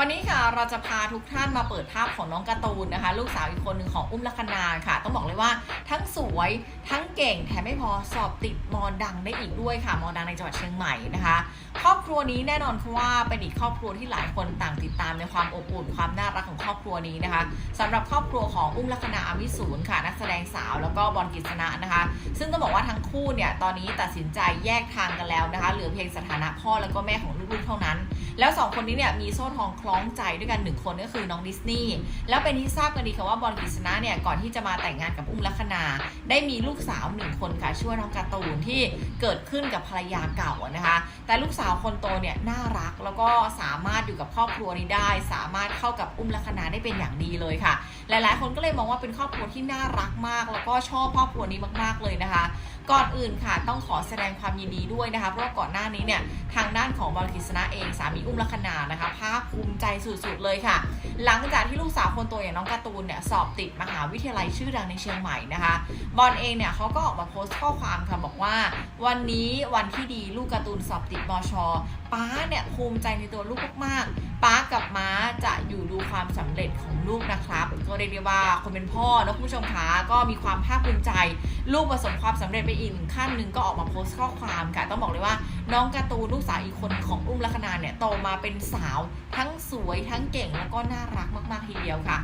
วันนี้ค่ะเราจะพาทุกท่านมาเปิดภาพของน้องการ์ตูนนะคะ ลูกสาวอีกคนหนึ่งของอุ้มลักนาค่ะ ต้องบอกเลยว่าทั้งสวยทั้งเก่งแถมไม่พอสอบติดมอดังได้อีกด้วยค่ะมอดังในจังหวัดเชียงใหม่นะคะ ครอบครัวนี้แน่นอนค่ะว่าเป็นอีกครอบครัวที่หลายคนต่างติดตามในความอบอุ่นความน่ารักของครอบครัวนี้นะคะสำหรับครอบครัวของอุ้มลัคนาอามิสูรค่ะนักแสดงสาวแล้วก็บอลกิษณะนะคะ ซึ่งต้องบอกว่าทั้งคู่เนี่ยตอนนี้ตัดสินใจแยกทางกันแล้วนะคะเหลือเพียงสถานะพ่อแล้วก็แม่ของลูกๆเท่านั้น แล้วสองคนนี้เนี่ยมีโซ่ทองคล้องใจด้วยกันหนึ่งคนก็คือน้องดิสนีย์แล้วเป็นที่ทราบกันดีค่ะว่าบอลกฤษณะเนี่ยก่อนที่จะมาแต่งงานกับอุ้มลัคนาได้มีลูกสาวหนึ่งคนค่ะชื่อว่าน้องการ์ตูนที่เกิดขึ้นกับภรรยาเก่านะคะ แต่ลูกสาวคนโตเนี่ยน่ารักแล้วก็สามารถอยู่กับครอบครัวนี้ได้ สามารถเข้ากับอุ้มลัคนาได้เป็นอย่างดีเลยค่ะ หลายๆ คนก็เลยมองว่าเป็นครอบครัวที่น่ารักมาก แล้วก็ชอบครอบครัวนี้มาก ๆเลยนะคะ ก่อนอื่นค่ะต้องขอแสดงความยินดีด้วยนะคะ เพราะว่าก่อนหน้านี้เนี่ยทางด้านของบอลกฤษณะเองสามีอุ้มลัคนานะคะภาคภูมิใจสุดๆเลยค่ะ หลังจากที่ลูกสาวคนโตอย่างน้องการ์ตูนเนี่ยสอบติดมหาวิทยาลัยชื่อดังในเชียงใหม่นะคะ บอลเองเนี่ยเขาก็ออกมาโพสต์ข้อความค่ะบอกว่า วันนี้วันที่ดีลูกการ์ตูนสอบติดมชป้าเนี่ยภูมิใจในตัวลูกมากๆป้ากับม้าจะอยู่ดู ความสำเร็จของลูกนะครับ ก็เรียกได้ว่าคนเป็นพ่อนะคุณผู้ชมคะก็มีความภาคภูมิใจ ลูกประสบความสำเร็จไปอีกหนึ่งขั้นหนึ่งก็ออกมาโพสต์ข้อความค่ะ ต้องบอกเลยว่า น้องการ์ตูนลูกสาวอีกคนของอุ้มลัคนาเนี่ยโตมาเป็นสาว ทั้งสวยทั้งเก่งแล้วก็น่ารักมากๆทีเดียวค่ะ